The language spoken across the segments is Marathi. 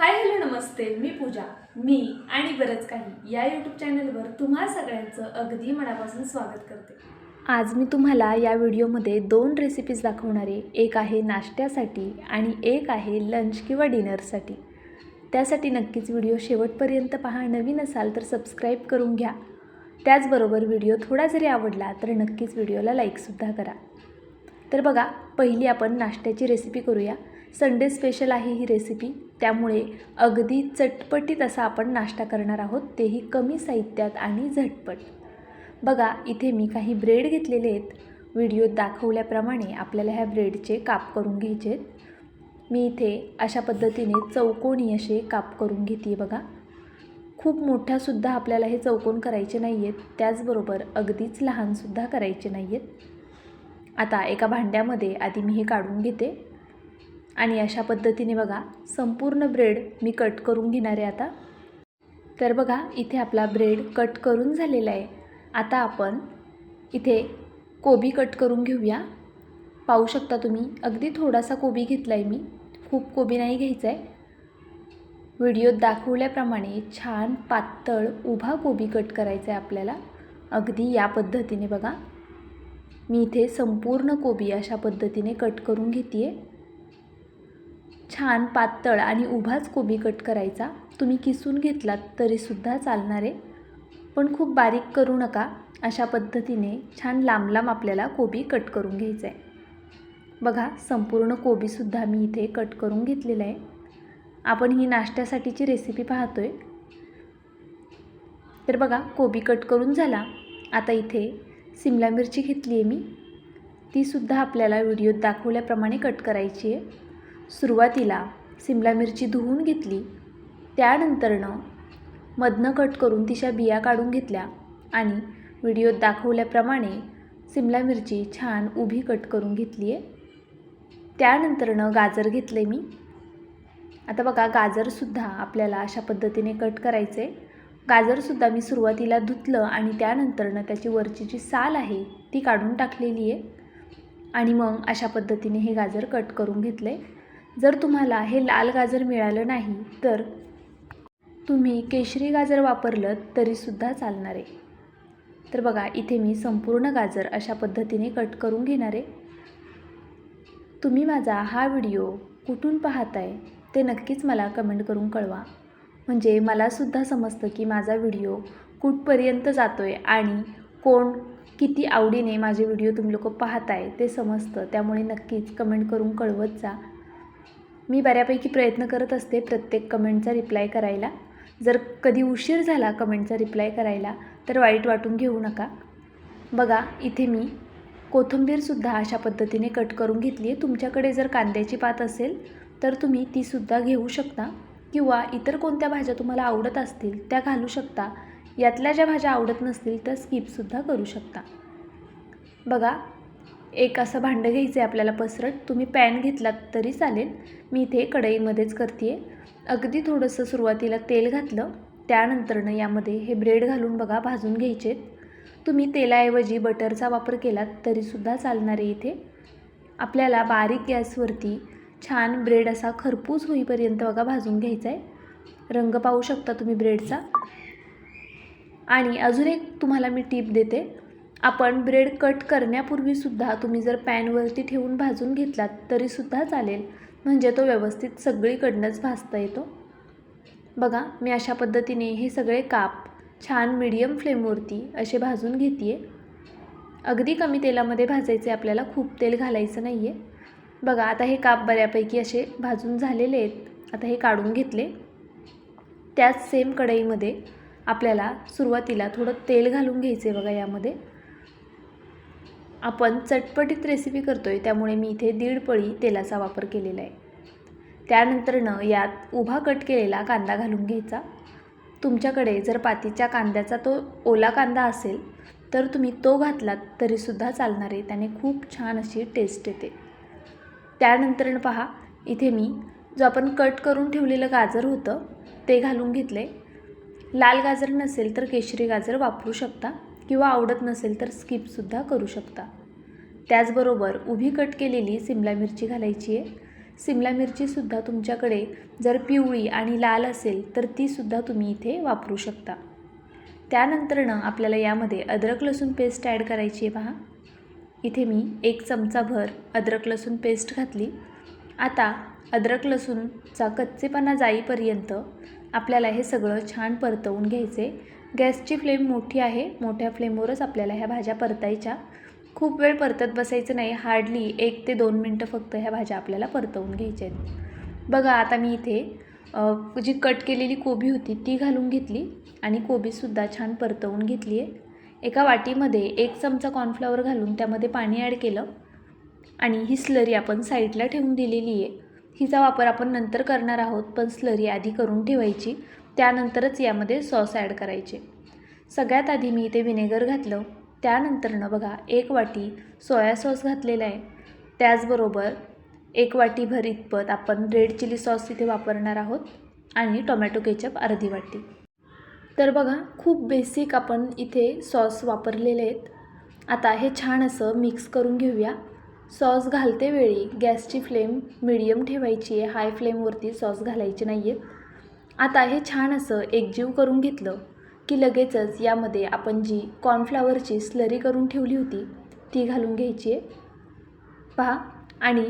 हाय हॅलो नमस्ते. मी पूजा. मी आणि बरंच काही या यूट्यूब चॅनलवर तुम्हा सगळ्यांचं अगदी मनापासून स्वागत करते. आज मी तुम्हाला या व्हिडिओमध्ये दोन रेसिपीज दाखवणारे. एक आहे नाश्त्यासाठी आणि एक आहे लंच किंवा डिनरसाठी त्यासाठी नक्कीच व्हिडिओ शेवटपर्यंत पहा. नवीन असाल तर सबस्क्राईब करून घ्या. त्याचबरोबर व्हिडिओ थोडा जरी आवडला तर नक्कीच व्हिडिओला लाईकसुद्धा करा. तर बघा पहिली आपण नाश्त्याची रेसिपी करूया. संडे स्पेशल आहे ही रेसिपी त्यामुळे अगदी चटपटीत असा आपण नाश्ता करणार आहोत तेही कमी साहित्यात आणि झटपट. बघा इथे मी काही ब्रेड घेतलेले आहेत. व्हिडिओत दाखवल्याप्रमाणे आपल्याला ह्या ब्रेडचे काप करून घ्यायचे आहेत. मी इथे अशा पद्धतीने चौकोनी असे काप करून घेते बघा. खूप मोठ्यासुद्धा आपल्याला हे चौकोन करायचे नाही आहेत त्याचबरोबर अगदीच लहानसुद्धा करायचे नाही आहेत आता एका भांड्यामध्ये आधी मी हे काढून घेते. आणि अशा पद्धतीने बघा संपूर्ण ब्रेड मी कट करून घेणार आहे आता. तर बघा इथे आपला ब्रेड कट करून झालेला आहे. आता आपण इथे कोबी कट करून घेऊया. पाहू शकता तुम्ही अगदी थोडासा कोबी घेतला आहे मी. खूप कोबी नाही घ्यायचा आहे व्हिडिओत दाखवल्याप्रमाणे छान पातळ उभा कोबी कट करायचा आहे आपल्याला. अगदी या पद्धतीने बघा. मी इथे संपूर्ण कोबी अशा पद्धतीने कट करून घेते आहे छान पातळ आणि उभाच कोबी कट करायचा. तुम्ही किसून घेतलात तरीसुद्धा चालणार आहे. पण खूप बारीक करू नका. अशा पद्धतीने छान लांब लांब आपल्याला कोबी कट करून घ्यायचं आहे बघा संपूर्ण कोबीसुद्धा मी इथे कट करून घेतलेलं आहे. आपण ही नाश्त्यासाठीची रेसिपी पाहतो आहे तर बघा कोबी कट करून झाला. आता इथे सिमला मिरची घेतली आहे मी तीसुद्धा आपल्याला व्हिडिओत दाखवल्याप्रमाणे कट करायची आहे सुरुवातीला सिमला मिरची धुवून घेतली. त्यानंतरनं मधनं कट करून तिच्या बिया काढून घेतल्या आणि व्हिडिओत दाखवल्याप्रमाणे सिमला मिरची छान उभी कट करून घेतली आहे त्यानंतरनं गाजर घेतले मी. आता बघा गाजरसुद्धा आपल्याला अशा पद्धतीने कट करायचे गाजरसुद्धा मी सुरुवातीला धुतलं आणि त्यानंतरनं त्याची वरची जी साल आहे ती काढून टाकलेली आहे आणि मग अशा पद्धतीने हे गाजर कट करून घेतले जर तुम्हाला हे लाल गाजर मिळालं नाही तर तुम्ही केशरी गाजर वापरलं तरीसुद्धा चालणार आहे. तर बघा इथे मी संपूर्ण गाजर अशा पद्धतीने कट करून घेणार आहे. तुम्ही माझा हा व्हिडिओ कुठून पाहताय ते नक्कीच मला कमेंट करून कळवा. म्हणजे मलासुद्धा समजतं की माझा व्हिडिओ कुठपर्यंत जातो आहे आणि कोण किती आवडीने माझे व्हिडिओ तुम्ही लोक पाहताय ते समजतं. त्यामुळे नक्कीच कमेंट करून कळवत जा. मी बऱ्यापैकी प्रयत्न करत असते प्रत्येक कमेंटचा रिप्लाय करायला. जर कधी उशीर झाला कमेंटचा रिप्लाय करायला तर वाईट वाटून घेऊ नका. बघा इथे मी कोथिंबीरसुद्धा अशा पद्धतीने कट करून घेतली आहे. तुमच्याकडे जर कांद्याची पात असेल तर तुम्ही तीसुद्धा घेऊ शकता. किंवा इतर कोणत्या भाज्या तुम्हाला आवडत असतील त्या घालू शकता. यातल्या ज्या भाज्या आवडत नसतील तर स्किपसुद्धा करू शकता. बघा एक असं भांडं घ्यायचं आहे आपल्याला पसरट. तुम्ही पॅन घेतलात तरी चालेल. मी इथे कढईमध्येच करते आहे अगदी थोडंसं सुरुवातीला तेल घातलं. त्यानंतरनं यामध्ये हे ब्रेड घालून बघा भाजून घ्यायचे तुम्ही तेलाऐवजी बटरचा वापर केलात तरीसुद्धा चालणार आहे इथे. आपल्याला बारीक गॅसवरती छान ब्रेड असा खरपूस होईपर्यंत बघा भाजून घ्यायचा आहे रंग पाहू शकता तुम्ही ब्रेडचा. आणि अजून एक तुम्हाला मी टीप देते. आपण ब्रेड कट करण्यापूर्वीसुद्धा तुम्ही जर पॅनवरती ठेवून भाजून घेतलात तरीसुद्धा चालेल. म्हणजे तो व्यवस्थित सगळीकडनंच भाजता येतो. बघा मी अशा पद्धतीने हे सगळे काप छान मिडियम फ्लेमवरती असे भाजून घेते आहे अगदी कमी तेलामध्ये भाजायचे आपल्याला खूप तेल घालायचं नाही आहे बघा आता हे काप बऱ्यापैकी असे भाजून झालेले आहेत. आता हे काढून घेतले. त्याच सेम कढईमध्ये आपल्याला सुरुवातीला थोडं तेल घालून घ्यायचं आहे बघा यामध्ये. आपण चटपटीत रेसिपी करतो आहे त्यामुळे मी इथे दीड पळी तेलाचा वापर केलेला आहे. त्यानंतरनं यात उभा कट केलेला कांदा घालून घ्यायचा. तुमच्याकडे जर पातीच्या कांद्याचा तो ओला कांदा असेल तर तुम्ही तो घातलात तरीसुद्धा चालणार आहे. त्याने खूप छान अशी टेस्ट येते. त्यानंतरनं पहा इथे मी जो आपण कट करून ठेवलेलं गाजर होतं ते घालून घेतले लाल गाजर नसेल तर केशरी गाजर वापरू शकता. किंवा आवडत नसेल तर स्किपसुद्धा करू शकता. त्याचबरोबर उभी कट केलेली सिमला मिरची घालायची आहे. सिमला मिरचीसुद्धा तुमच्याकडे जर पिवळी आणि लाल असेल तर तीसुद्धा तुम्ही इथे वापरू शकता. त्यानंतरनं आपल्याला यामध्ये अद्रक लसूण पेस्ट ॲड करायची आहे पहा. इथे मी एक चमचाभर अद्रक लसूण पेस्ट घातली. आता अद्रक लसूणचा कच्चेपणा जाईपर्यंत आपल्याला हे सगळं छान परतवून घ्यायचे गॅसची फ्लेम मोठी आहे. मोठ्या फ्लेमवरच आपल्याला ह्या भाज्या परतायच्या. खूप वेळ परतत बसायचं नाही. हार्डली एक ते दोन मिनटं फक्त ह्या भाज्या आपल्याला परतवून घ्यायच्या आहेत. बघा आता मी इथे जी कट केलेली कोबी होती ती घालून घेतली आणि कोबीसुद्धा छान परतवून घेतली आहे. एका वाटीमध्ये एक चमचा कॉर्नफ्लॉवर घालून त्यामध्ये पाणी ॲड केलं आणि ही स्लरी आपण साईडला ठेवून दिलेली आहे. हिचा वापर आपण नंतर करणार आहोत पण स्लरी आधी करून ठेवायची. त्यानंतरच यामध्ये सॉस ॲड करायचे. सगळ्यात आधी मी इथे व्हिनेगर घातलं. त्यानंतरनं बघा एक वाटी सोया सॉस घातलेला आहे. त्याचबरोबर एक वाटी भर इतपत आपण रेड चिली सॉस इथे वापरणार आहोत आणि टोमॅटो केचप अर्धी वाटी. तर बघा खूप बेसिक आपण इथे सॉस वापरलेले आहेत. आता हे छान असं मिक्स करून घेऊया. सॉस घालते वेळी गॅसची फ्लेम मिडियम ठेवायची आहे. हाय फ्लेमवरती सॉस घालायचे नाही आहेत आता हे छान असं एकजीव करून घेतलं की लगेचच यामध्ये आपण जी कॉर्नफ्लावरची स्लरी करून ठेवली होती ती घालून घ्यायची आहे. पहा आणि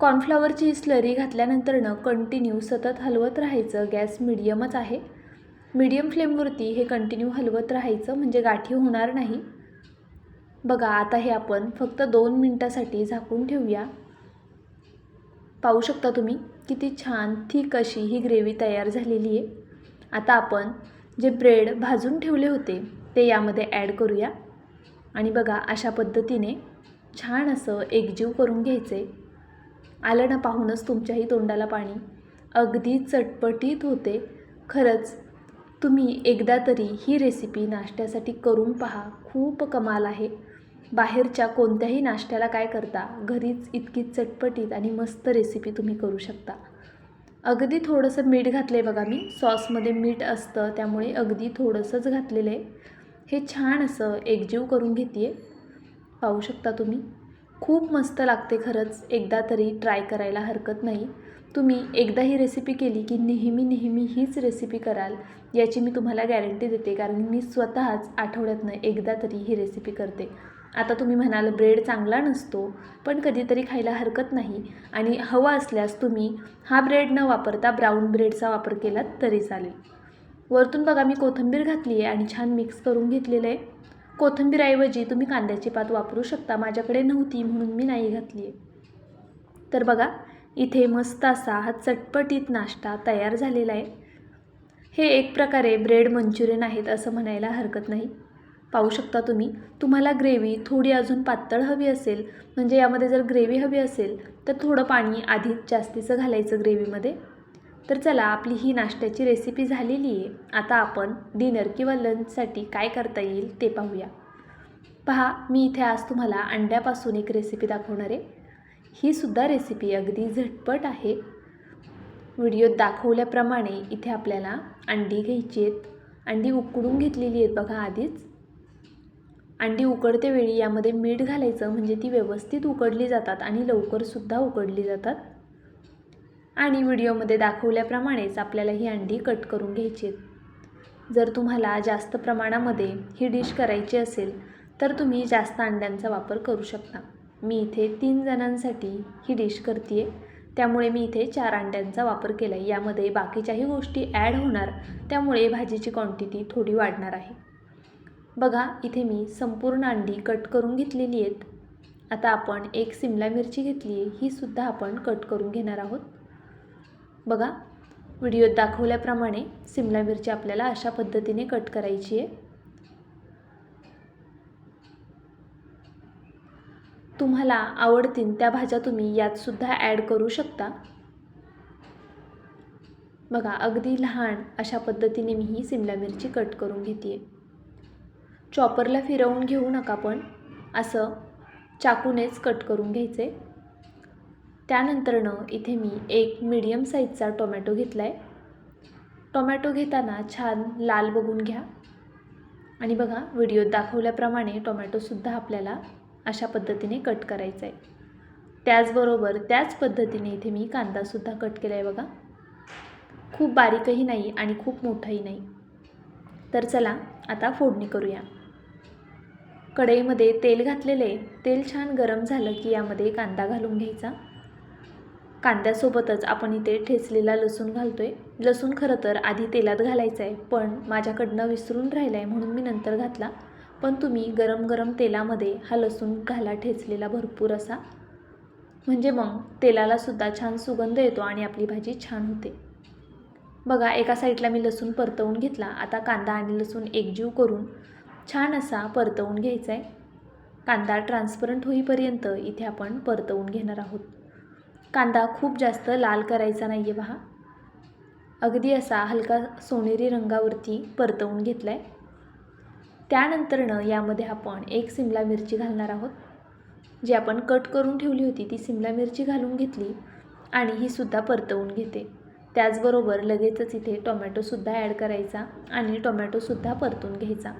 कॉर्नफ्लावरची स्लरी घातल्यानंतरनं कंटिन्यू सतत हलवत राहायचं. गॅस मिडियमच आहे. मीडियम फ्लेमवरती हे कंटिन्यू हलवत राहायचं म्हणजे गाठी होणार नाही. बघा आता हे आपण फक्त दोन मिनटासाठी झाकून ठेवूया. पाहू शकता तुम्ही? किती छान थिक अशी ही ग्रेव्ही तयार झालेली आहे. आता आपण जे ब्रेड भाजून ठेवले होते ते यामध्ये ॲड करूया. आणि बघा अशा पद्धतीने छान असं एकजीव करून घ्यायचे. आलं ना पाहूनच तुमच्याही तोंडाला पाणी. अगदी चटपटीत होते. खरंच तुम्ही एकदा तरी ही रेसिपी नाश्त्यासाठी करून पहा. खूप कमाल आहे. बाहेरच्या कोणत्याही नाश्त्याला काय करता? घरीच इतकी चटपटीत आणि मस्त रेसिपी तुम्ही करू शकता. अगदी थोडंसं मीठ घातलं आहे बघा मी. सॉसमध्ये मीठ असतं त्यामुळे अगदी थोडंसंच घातलेलं आहे. हे छान असं एकजीव करून घेते पाहू शकता तुम्ही. खूप मस्त लागते खरंच. एकदा तरी ट्राय करायला हरकत नाही. तुम्ही एकदा ही रेसिपी केली की नेहमी नेहमी हीच रेसिपी कराल याची मी तुम्हाला गॅरंटी देते कारण मी स्वतःच आठवड्यातनं एकदा तरी ही रेसिपी करते. आता तुम्ही म्हणाल ब्रेड चांगला नसतो पण कधीतरी खायला हरकत नाही. आणि हवा असल्यास तुम्ही हा ब्रेड न वापरता ब्राऊन ब्रेडचा वापर केलात तरी चालेल. वरतून बघा मी कोथिंबीर घातली आहे आणि छान मिक्स करून घेतलेलं आहे. कोथिंबीरऐवजी तुम्ही कांद्याची पात वापरू शकता माझ्याकडे नव्हती म्हणून मी नाही घातली आहे. तर बघा इथे मस्त असा हा चटपटीत नाश्ता तयार झालेला आहे. हे एक प्रकारे ब्रेड मंचुरियन आहेत असं म्हणायला हरकत नाही. पाहू शकता तुम्ही. तुम्हाला ग्रेव्ही थोडी अजून पातळ हवी असेल म्हणजे यामध्ये जर ग्रेव्ही हवी असेल तर थोडं पाणी आधीच जास्तीचं घालायचं ग्रेव्हीमध्ये. तर चला आपली ही नाश्त्याची रेसिपी झालेली आहे. आता आपण डिनर किंवा लंचसाठी काय करता येईल ते पाहूया. पहा मी इथे आज तुम्हाला अंड्यापासून एक रेसिपी दाखवणार आहे. ही सुद्धा रेसिपी अगदी झटपट आहे. व्हिडिओत दाखवल्याप्रमाणे इथे आपल्याला अंडी घ्यायची आहेत. अंडी उकडून घेतलेली आहेत बघा आधीच. अंडी उकडते वेळी यामध्ये मीठ घालायचं म्हणजे ती व्यवस्थित उकडली जातात आणि लवकरसुद्धा उकडली जातात. आणि व्हिडिओमध्ये दाखवल्याप्रमाणेच आपल्याला ही अंडी कट करून घ्यायची आहेत. जर तुम्हाला जास्त प्रमाणामध्ये ही डिश करायची असेल तर तुम्ही जास्त अंड्यांचा वापर करू शकता. मी इथे तीन जणांसाठी ही डिश करते आहे त्यामुळे मी इथे चार अंड्यांचा वापर केला आहे यामध्ये बाकीच्याही गोष्टी ॲड होणार त्यामुळे भाजीची क्वांटिटी थोडी वाढणार आहे. बघा इथे मी संपूर्ण अंडी कट करून घेतलेली आहेत. आता आपण एक सिमला मिरची घेतली आहे ही सुद्धा आपण कट करून घेणार आहोत. बघा व्हिडिओत दाखवल्याप्रमाणे सिमला मिरची आपल्याला अशा पद्धतीने कट करायची आहे तुम्हाला आवडतील त्या भाज्या तुम्ही यातसुद्धा ॲड करू शकता. बघा अगदी लहान अशा पद्धतीने मी ही सिमला मिरची कट करून घेते आहे चॉपरला फिरवून घेऊ नका पण असं चाकूनेच कट करून घ्यायचे. त्यानंतरनं इथे मी एक मीडियम साईजचा टोमॅटो घेतला आहे टोमॅटो घेताना छान लाल बघून घ्या. आणि बघा व्हिडिओत दाखवल्याप्रमाणे टोमॅटोसुद्धा आपल्याला अशा पद्धतीने कट करायचा आहे त्याचबरोबर त्याच पद्धतीने इथे मी कांदासुद्धा कट केला आहे बघा. खूप बारीकही नाही आणि खूप मोठाही नाही. तर चला आता फोडणी करूया. कढईमध्ये तेल घातलेले तेल छान गरम झालं की यामध्ये कांदा घालून घ्यायचा. कांद्यासोबतच आपण इथे ठेचलेला लसूण घालतो आहे लसूण खरं तर आधी तेलात घालायचं आहे पण माझ्याकडनं विसरून राहिलं आहे म्हणून मी नंतर घातला. पण तुम्ही गरम गरम तेलामध्ये हा लसूण घाला ठेचलेला भरपूर असा. म्हणजे मग तेलालासुद्धा छान सुगंध येतो आणि आपली भाजी छान होते. बघा एका साईडला मी लसूण परतवून घेतला. आता कांदा आणि लसूण एकजीव करून छान असा परतवून घ्यायचा आहे कांदा ट्रान्सपरंट होईपर्यंत इथे आपण परतवून घेणार आहोत. कांदा खूप जास्त लाल करायचा नाही आहे पहा अगदी असा हलका सोनेरी रंगावरती परतवून घेतला आहे त्यानंतरनं यामध्ये आपण एक सिमला मिरची घालणार आहोत. जी आपण कट करून ठेवली होती ती सिमला मिरची घालून घेतली आणि ही सुद्धा परतवून घेते. त्याचबरोबर लगेचच इथे टोमॅटोसुद्धा ॲड करायचा आणि टोमॅटोसुद्धा परतून घ्यायचा.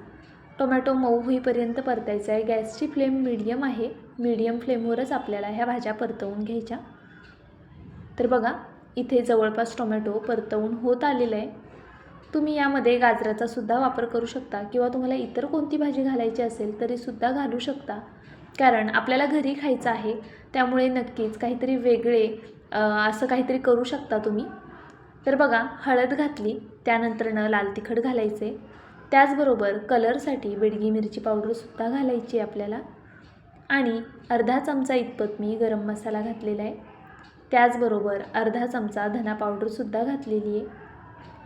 टोमॅटो मऊ होईपर्यंत परतायचा आहे. गॅसची फ्लेम मीडियम आहे. मीडियम फ्लेमवरच आपल्याला ह्या भाज्या परतवून घ्यायच्या. तर बघा इथे जवळपास टोमॅटो परतवून होत आलेलं आहे. तुम्ही यामध्ये गाजराचा सुद्धा वापर करू शकता किंवा तुम्हाला इतर कोणती भाजी घालायची असेल तरीसुद्धा घालू शकता. कारण आपल्याला घरी खायचं आहे त्यामुळे नक्कीच काहीतरी वेगळे असं काहीतरी करू शकता तुम्ही. तर बघा हळद घातली त्यानंतरनं लाल तिखट घालायचे. त्याचबरोबर कलरसाठी बेडगी मिरची पावडरसुद्धा घालायची आपल्याला. आणि अर्धा चमचा इतपत मी गरम मसाला घातलेला आहे. त्याचबरोबर अर्धा चमचा धना पावडरसुद्धा घातलेली आहे.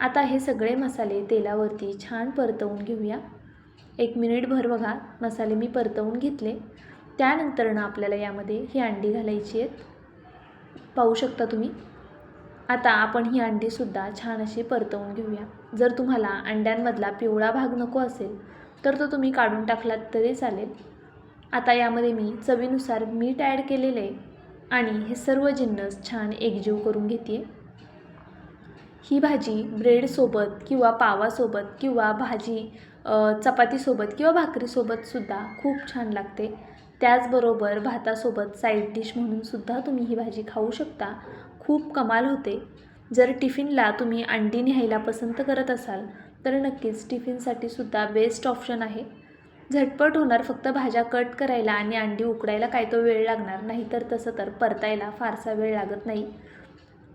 आता हे सगळे मसाले तेलावरती छान परतवून घेऊया. एक मिनिटभर बघा मसाले मी परतवून घेतले. त्यानंतरनं आपल्याला यामध्ये ही अंडी घालायची आहेत. पाहू शकता तुम्ही? आता आपण ही अंडीसुद्धा छान अशी परतवून घेऊया. जर तुम्हाला अंड्यांमधला पिवळा भाग नको असेल तर तो तुम्ही काढून टाकलात तरी चालेल. आता यामध्ये मी चवीनुसार मीठ ॲड केलेले आहे आणि हे सर्व जिन्नस छान एकजीव करून घेते ही भाजी ब्रेडसोबत किंवा पावासोबत किंवा भाजी चपातीसोबत किंवा भाकरीसोबतसुद्धा खूप छान लागते. त्याचबरोबर भातासोबत साईड डिश म्हणूनसुद्धा तुम्ही ही भाजी खाऊ शकता. खूप कमाल होते. जर टिफिनला तुम्ही अंडी न्यायला पसंत करत असाल तर नक्कीच टिफिनसाठी सुद्धा बेस्ट ऑप्शन आहे. झटपट होणार फक्त भाज्या कट करायला आणि अंडी उकडायला काय तो वेळ लागणार? नाही तर तसं तर परतायला फारसा वेळ लागत नाही.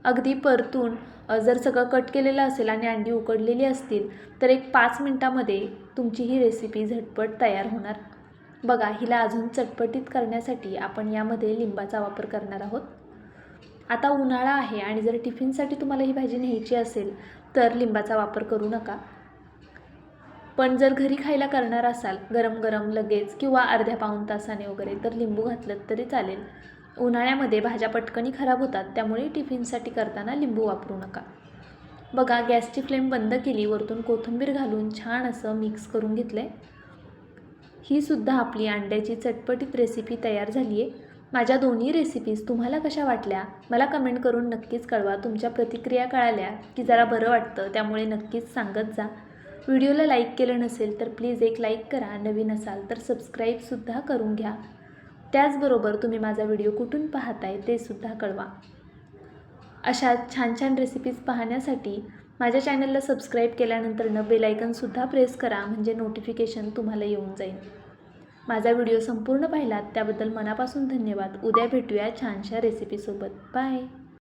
अगदी परतून जर सगळं कट केलेलं असेल आणि अंडी उकडलेली असतील तर एक पाच मिनटामध्ये तुमची ही रेसिपी झटपट तयार होणार. बघा हिला अजून चटपटीत करण्यासाठी आपण यामध्ये लिंबाचा वापर करणार आहोत. आता उन्हाळा आहे आणि जर टिफिनसाठी तुम्हाला ही भाजी न्यायची असेल तर लिंबाचा वापर करू नका. पण जर घरी खायला करणार असाल गरम गरम लगेच किंवा अर्ध्या पाऊण तासाने वगैरे तर लिंबू घातलं तरी चालेल. उन्हाळ्यामध्ये भाज्या पटकनी खराब होतात त्यामुळे टिफिनसाठी करताना लिंबू वापरू नका. बघा गॅसची फ्लेम बंद केली वरतून कोथिंबीर घालून छान असं मिक्स करून घेतलं आहे ही सुद्धा आपली अंड्याची चटपटीत रेसिपी तयार झाली आहे माझ्या दोन्ही रेसिपीज तुम्हाला कशा वाटल्या? मला कमेंट करून नक्कीच कळवा. तुमच्या प्रतिक्रिया कळाल्या की जरा बरं वाटतं त्यामुळे नक्कीच सांगत जा. व्हिडिओला लाईक केलं नसेल तर प्लीज एक लाईक करा. नवीन असाल तर सबस्क्राईबसुद्धा करून घ्या. त्याचबरोबर तुम्ही माझा व्हिडिओ कुठून पाहताय ते सुद्धा कळवा. अशा छान छान रेसिपीज पाहण्यासाठी माझ्या चॅनलला सबस्क्राईब केल्यानंतरनं बेलायकनसुद्धा प्रेस करा म्हणजे नोटिफिकेशन तुम्हाला येऊन जाईल. माझा व्हिडिओ संपूर्ण पाहिलात त्याबद्दल मनापासून धन्यवाद. उद्या भेटूया छानशा रेसिपीसोबत बाय